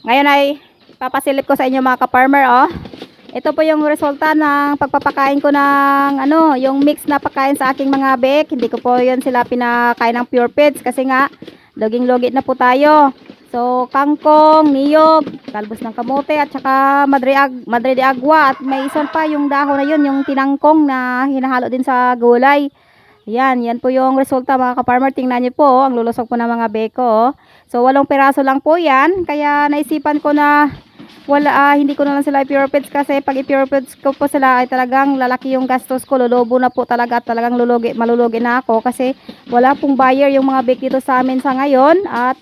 Ngayon ay papasilip ko sa inyo mga ka-farmer oh. Ito po yung resulta ng pagpapakain ko ng ano, yung mix na pagkain sa aking mga bek. Hindi ko po yun sila pinakain ng pure feeds kasi nga loging-logit na po tayo. So, kangkong, niyog, talbos ng kamote at saka madre, ag, agua at may isa pa yung dahon na yun, yung tinangkong na hinahalo din sa gulay. Yan, yan po yung resulta mga ka-farmer. Tingnan niyo po, oh, ang lulusog po ng mga beko. oh. So, walong piraso lang po yan. Kaya naisipan ko na wala, ah, hindi ko na lang sila pure feeds kasi pag i-pure ko po sila ay talagang lalaki yung gastos ko. Lulubo na po talaga at talagang lulugi, malulugi na ako kasi wala pong buyer yung mga bake dito sa amin sa ngayon at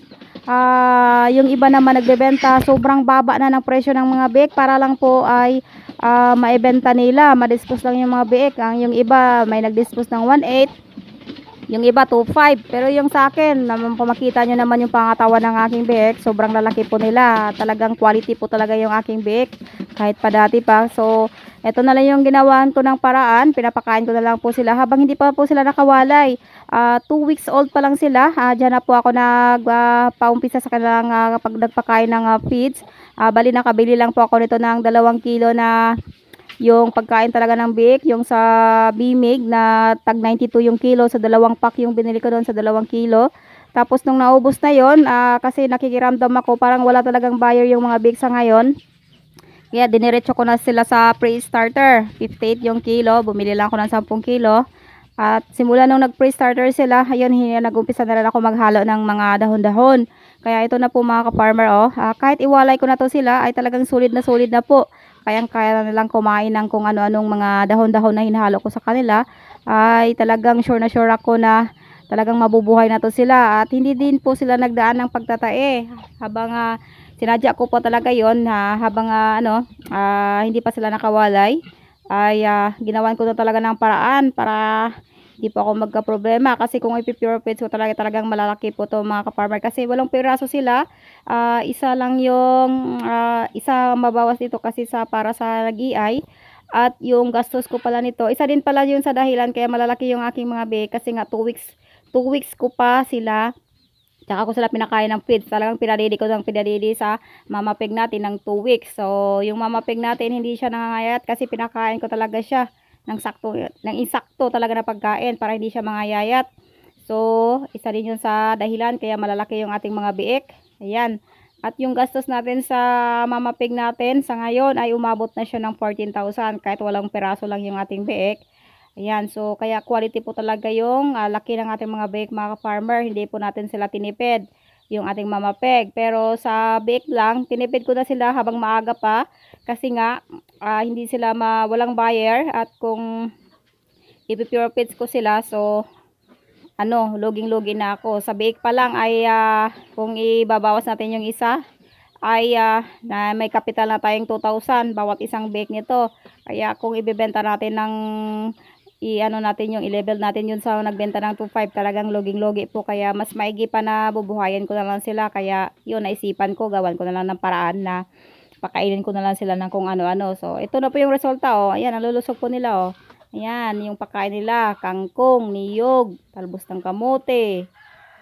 ah, yung iba naman nagbebenta sobrang baba na ng presyo ng mga bake para lang po ay ah, maibenta nila, madispose lang yung mga bake. Ang yung iba may nagdispose ng 1.8 yung iba 2.5 pero yung sa akin naman po makita nyo naman yung pangatawan ng aking bake sobrang lalaki po nila. Talagang quality po talaga yung aking bake kahit pa dati pa. So eto na lang yung ginawan ko ng paraan. Pinapakain ko na lang po sila habang hindi pa po sila nakawalay. 2 weeks old pa lang sila. Ah, dyan na po ako nag ah, paumpisa sa kanilang ah, pag nagpakain ng ah, feeds. Ah, bali nakabili lang po ako nito ng dalawang kilo na yung pagkain talaga ng bake, yung sa Bimig na tag 92 yung kilo, sa dalawang pack yung binili ko doon sa dalawang kilo. Tapos nung naubos na yon ah, kasi nakikiramdam ako parang wala talagang buyer yung mga bake sa ngayon. Kaya diniretso ko na sila sa pre-starter. 58 yung kilo, bumili lang ako ng 10 kilo. At simula nung nag-pre-starter sila, ayun, nag-umpisa na rin ako maghalo ng mga dahon-dahon. Kaya ito na po mga ka-farmer, oh. Ah, kahit iwalay ko na to sila, ay talagang sulit na sulit na po. Kayang kaya na nilang kumain ng kung ano-anong mga dahon-dahon na hinahalo ko sa kanila. Ay talagang sure na sure ako na talagang mabubuhay na to sila. At hindi din po sila nagdaan ng pagtatae. Habang ah, sinadya ko po talaga yon na habang ah, ano, ah, hindi pa sila nakawalay, ay ah, ginawan ko na talaga ng paraan para hindi po ako magka-problema. Kasi kung ipipure feeds ko talaga talagang malalaki po to mga ka-farmer. Kasi walong piraso sila. Ah, isa lang yung ah, isa mabawas dito kasi sa para sa nag-iay at yung gastos ko pala nito isa din pala yun sa dahilan kaya malalaki yung aking mga bake kasi nga 2 weeks 2 weeks ko pa sila Tsaka ko sila pinakain ng feeds. Talagang pinadidi ko ng pinadidi sa mama pig natin ng 2 weeks. So, yung mama pig natin hindi siya nangangayat kasi pinakain ko talaga siya ng sakto, ng insakto talaga na pagkain para hindi siya mangayayat. So, isa din yun sa dahilan kaya malalaki yung ating mga biik. Ayan. At yung gastos natin sa mama pig natin sa ngayon ay umabot na siya ng 14,000 kahit walang peraso lang yung ating biik. Ayan, so kaya quality po talaga yung ah, laki ng ating mga bake mga farmer. Hindi po natin sila tinipid yung ating mama peg. Pero sa bake lang, tinipid ko na sila habang maaga pa. Kasi nga, ah, hindi sila ma walang buyer. At kung ipipure ko sila, so ano, loging-logi na ako. Sa bake pa lang ay ah, kung ibabawas natin yung isa, ay ah, na may kapital na tayong 2,000 bawat isang bake nito. Kaya kung ibebenta natin ng i-ano natin yung i-level natin yun sa nagbenta ng 2.5 talagang loging-logi po. Kaya mas maigi pa na bubuhayin ko na lang sila. Kaya yun naisipan ko gawan ko na lang ng paraan na pakainin ko na lang sila ng kung ano-ano. So ito na po yung resulta oh. Ayan nalulusog po nila oh. Ayan yung pagkain nila. Kangkong, niyog talbos ng kamote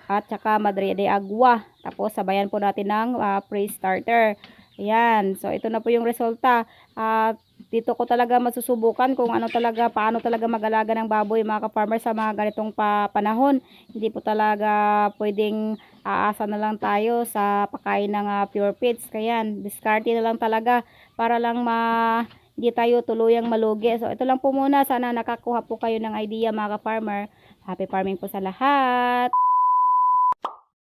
at saka madre de agua. Tapos sabayan po natin ng ah, pre-starter. Ayan so ito na po yung resulta. At dito ko talaga masusubukan kung ano talaga, paano talaga mag-alaga ng baboy mga ka-farmer sa mga ganitong pa panahon. Hindi po talaga pwedeng aasa na lang tayo sa pakain ng ah, pure feeds. Kaya discarte na lang talaga para lang ma hindi tayo tuluyang malugi. So ito lang po muna. Sana nakakuha po kayo ng idea mga ka-farmer. Happy farming po sa lahat.